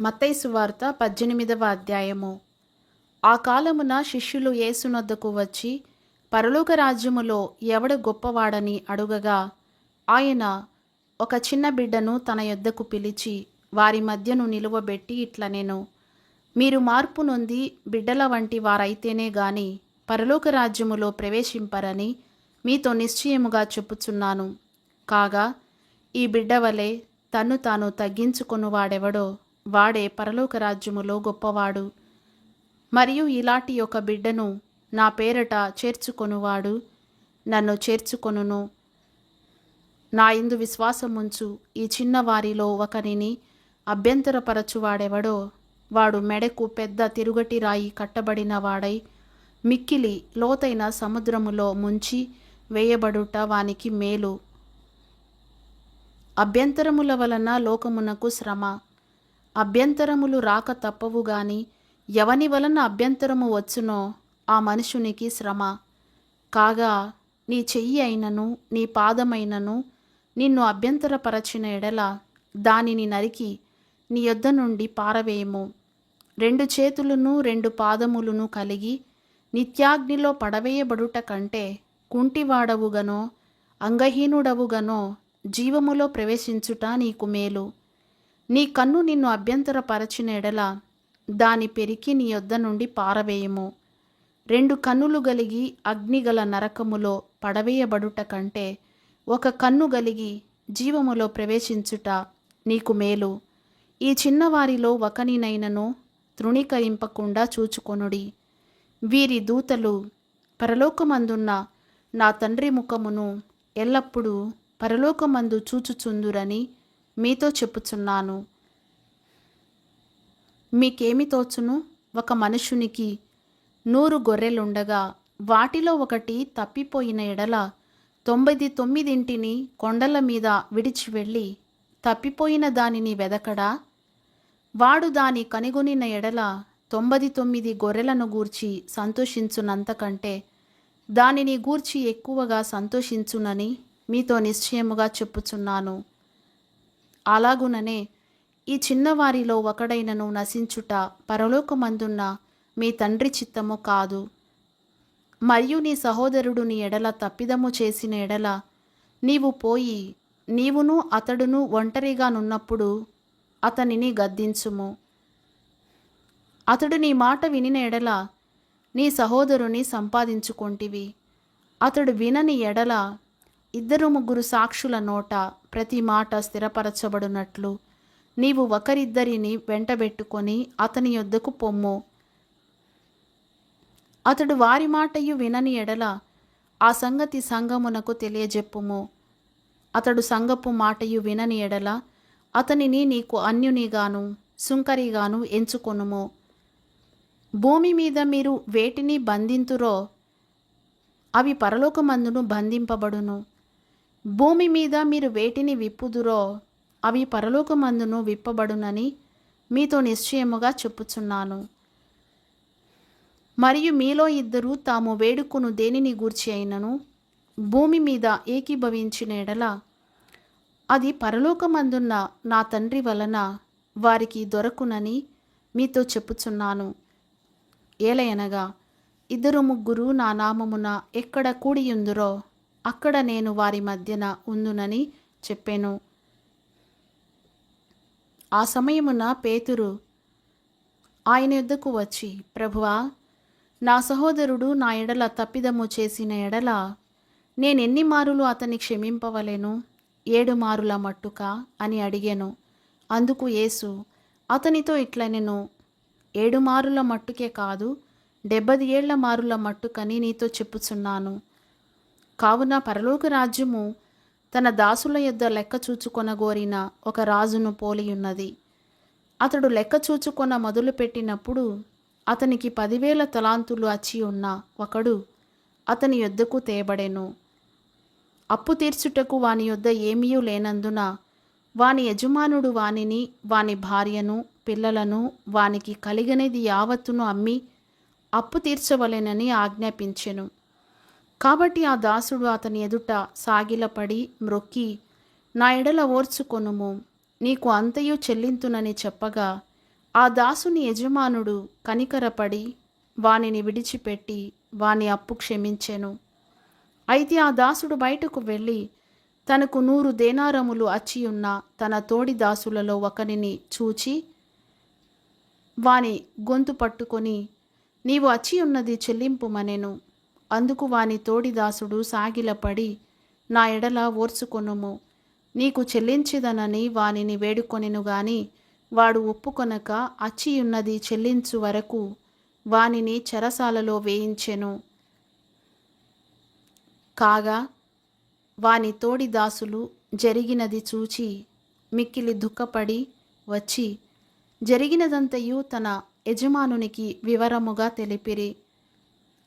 మత్తైసు వార్త పద్దెనిమిదవ అధ్యాయము. ఆ కాలమున శిష్యులు యేసునొద్దకు వచ్చి పరలోక రాజ్యములో ఎవడు గొప్పవాడని అడుగగా ఆయన ఒక చిన్న బిడ్డను తన యొద్దకు పిలిచి వారి మధ్యను నిలువబెట్టి ఇట్ల నేను మీరు మార్పు నొంది బిడ్డల వంటి వారైతేనే గాని పరలోక రాజ్యములో ప్రవేశింపరని మీతో నిశ్చయముగా చెప్పుచున్నాను. కాగా ఈ బిడ్డ వలె తన్ను తాను తగ్గించుకొనువాడెవడో వాడే పరలోక రాజ్యములో గొప్పవాడు. మరియు ఇలాంటి ఒక బిడ్డను నా పేరట చేర్చుకొనువాడు. నన్ను చేర్చుకొనును. నా ఇందు విశ్వాసముంచు ఈ చిన్నవారిలో ఒకరిని అభ్యంతరపరచువాడెవడో వాడు మెడకు పెద్ద తిరుగటి రాయి కట్టబడిన వాడై మిక్కిలి లోతైన సముద్రములో ముంచి వేయబడుట వానికి మేలు. అభ్యంతరముల వలన లోకమునకు శ్రమ. అభ్యంతరములు రాక తప్పవు గాని ఎవని వలన అభ్యంతరము వచ్చునో ఆ మనుషునికి శ్రమ. కాగా నీ చెయ్యి అయినను నీ పాదమైనను నిన్ను అభ్యంతరపరచిన ఎడల దానిని నరికి నీ యొద్ద నుండి పారవేయము. రెండు చేతులను రెండు పాదములను కలిగి నిత్యాగ్నిలో పడవేయబడుట కంటే కుంటివాడవుగనో అంగహీనుడవుగనో జీవములో ప్రవేశించుట నీకు మేలు. నీ కన్ను నిన్ను అభ్యంతరపరచిన ఎడల దాని పెరికి నీ యొద్ద నుండి పారవేయము. రెండు కన్నులు గలిగి అగ్నిగల నరకములో పడవేయబడుట కంటే ఒక కన్ను గలిగి జీవములో ప్రవేశించుట నీకు మేలు. ఈ చిన్నవారిలో ఒకనినైనను తృణీకరింపకుండా చూచుకొనుడి. వీరి దూతలు పరలోకమందున్న నా తండ్రి ముఖమును ఎల్లప్పుడూ పరలోకమందు చూచుచుందురని మీతో చెప్పుచున్నాను. మీకేమి తోచును? ఒక మనుషునికి నూరు గొర్రెలుండగా వాటిలో ఒకటి తప్పిపోయిన ఎడల తొంభై తొమ్మిదింటిని కొండల మీద విడిచి వెళ్ళి తప్పిపోయిన దానిని వెదకడా? వాడు దాని కనుగొనిన ఎడల తొంభై తొమ్మిది గొర్రెలను గూర్చి సంతోషించునంతకంటే దానిని గూర్చి ఎక్కువగా సంతోషించునని మీతో నిశ్చయముగా చెప్పుచున్నాను. అలాగుననే ఈ చిన్నవారిలో ఒకడైనను నశించుట పరలోకమందున్న మీ తండ్రి చిత్తము కాదు. మరియు నీ సహోదరుడు నీ ఎడల తప్పిదము చేసిన ఎడల నీవు పోయి నీవును అతడును ఒంటరిగానున్నప్పుడు అతనిని గద్దించుము. అతడు నీ మాట వినిన ఎడల నీ సహోదరుని సంపాదించుకొంటివి. అతడు వినని ఎడల ఇద్దరు ముగ్గురు సాక్షుల నోట ప్రతి మాట స్థిరపరచబడినట్లు. నీవు ఒకరిద్దరిని వెంటబెట్టుకొని అతని యొద్దకు పొమ్ము. అతడు వారి మాటయు వినని ఎడల ఆ సంగతి సంగమునకు తెలియజెప్పుము. అతడు సంగపు మాటయు వినని ఎడల అతనిని నీకు అన్యునిగాను సుంకరిగాను ఎంచుకొనుము. భూమి మీద మీరు వేటిని బంధింతురో అవి పరలోకమందును బంధింపబడును. భూమి మీద మీరు వేటిని విప్పుదురో అవి పరలోకమందును విప్పబడునని మీతో నిశ్చయముగా చెప్పుచున్నాను. మరియు మీలో ఇద్దరు తాము వేడుకును దేనిని గూర్చి అయినను? భూమి మీద ఏకీభవించిన ఎడల అది పరలోకమందున్న నా తండ్రి వలన వారికి దొరకునని మీతో చెప్పుచున్నాను. ఏలయనగా ఇద్దరు ముగ్గురు నా నామమున ఎక్కడ కూడియుందురో అక్కడ నేను వారి మధ్యన ఉందునని చెప్పాను. ఆ సమయమున పేతురు ఆయన యుద్ధకు వచ్చి ప్రభువా నా సహోదరుడు నా ఎడల తప్పిదము చేసిన ఎడల నేనెన్ని మారులు అతన్ని క్షమింపవలేను? ఏడు మారుల మట్టుక? అని అడిగాను. అందుకు యేసు అతనితో ఇట్లనెను. ఏడు మారుల మట్టుకే కాదు డెబ్బది ఏళ్ళ మారుల మట్టుకని నీతో చెప్పుచున్నాను. కావున పరలోక రాజ్యము తన దాసుల యొద్ద లెక్క చూచుకొనగోరిన ఒక రాజును పోలియున్నది. అతడు లెక్క చూచుకొన మొదలుపెట్టినప్పుడు అతనికి పదివేల తలాంతులు అచ్చి ఉన్న ఒకడు అతని యొద్దకు తేబడెను. అప్పు తీర్చుటకు వాని యొద్ద ఏమీయూ లేనందున వాని యజమానుడు వానిని వాని భార్యను పిల్లలను వానికి కలిగినది యావత్తును అమ్మి అప్పు తీర్చవలెనని ఆజ్ఞాపించెను. కాబట్టి ఆ దాసుడు అతని ఎదుట సాగిలపడి మ్రొక్కి నా ఎడల ఓర్చుకొనుము నీకు అంతయు చెల్లింతునని చెప్పగా ఆ దాసుని యజమానుడు కనికరపడి వానిని విడిచిపెట్టి వాని అప్పు క్షమించెను. అయితే ఆ దాసుడు బయటకు వెళ్ళి తనకు నూరు దేనారములు అచ్చియున్న తన తోడి దాసులలో ఒకనిని చూచి వాని గొంతు పట్టుకొని నీవు అచ్చి ఉన్నది చెల్లింపుమనెను. అందుకు వాని తోడిదాసుడు సాగిలపడి నా ఎడల ఓర్చుకొనుము. నీకు చెల్లించిదనని వానిని వేడుకొనెను గాని వాడు ఒప్పుకొనక అచ్చియున్నది చెల్లించు వరకు వానిని చెరసాలలో వేయించెను. కాగా వాని తోడి దాసులు జరిగినది చూచి మిక్కిలి దుఃఖపడి వచ్చి జరిగినదంతయు తన యజమానునికి వివరముగా తెలిపిరి.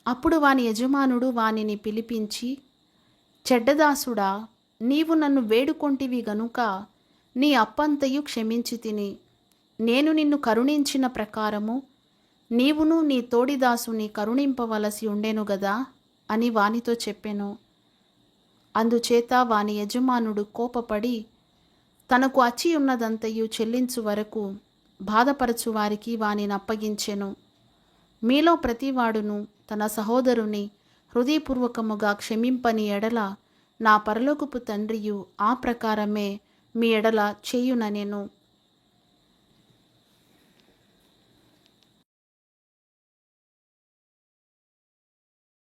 అప్పుడు వాని యజమానుడు వానిని పిలిపించి చెడ్డదాసుడా నీవు నన్ను వేడుకొంటివి గనుక నీ అప్పంతయు క్షమించి తిని. నేను నిన్ను కరుణించిన ప్రకారము నీవును నీ తోడిదాసుని కరుణింపవలసి ఉండెను గదా అని వానితో చెప్పెను. అందుచేత వాని యజమానుడు కోపపడి తనకు అచ్చి ఉన్నదంతయు చెల్లించు వరకు బాధపరచు వారికి వానిని అప్పగించెను. మీలో ప్రతివాడును తన సహోదరుని హృదయపూర్వకముగా క్షమింపని ఎడల నా పరలోకపు తండ్రియు ఆ ప్రకారమే మీ ఎడల చేయుననెను